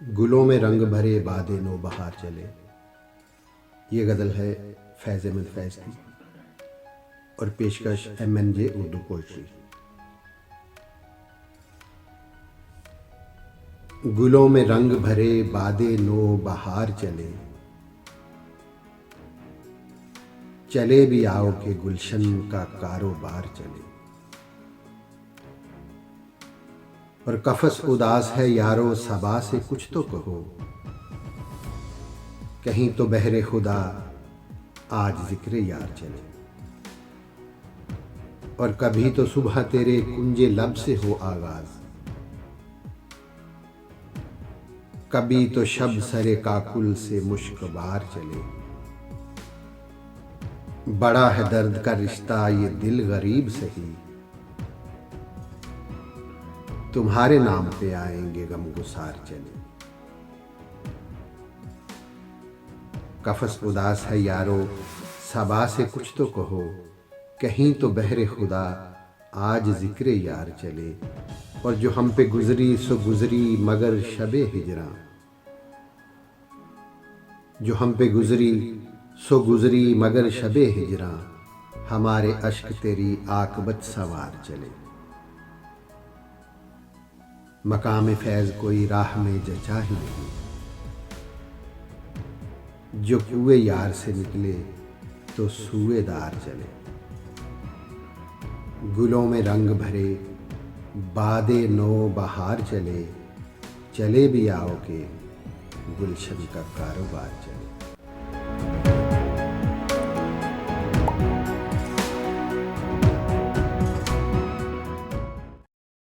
गुलों में रंग भरे बादे नो बहार चले। ये गज़ल है फैज़ अहमद फैज़ की और पेशकश M N J Urdu poetry गुलों में रंग भरे बादे नो बहार चले। चले भी आओ के गुलशन का कारोबार चले। और कफस उदास है यारो सबा से कुछ तो कहो। कहीं तो बहरे खुदा, आज ज़िक्र यार चले। और कभी तो सुबह तेरे कुंजे लब से हो आगाज़। कभी तो शब सरे काकुल से मुश्क बार चले। बड़ा है दर्द का रिश्ता, ये दिल गरीब सही। तुम्हारे नाम पे आएँगे गम गुसार चले। कफस उदास है यारो, सबा से कुछ तो कहो। कहीं तो बहरे खुदा, आज ज़िक्र यार चले। और जो हम पे गुजरी, सो गुजरी मगर शबे हिजरा। जो हम पे गुजरी, सो गुजरी मगर शबे हिजरा। हमारे अश्क तेरी आकबत सवार चले। मकाम फैज़ कोई राह में जचा ही नहीं। जो कुए यार से निकले तो सुएदार चले। गुलों में रंग भरे, बादे नो बहार चले। चले भी आओ के गुलशन का कारोबार चले।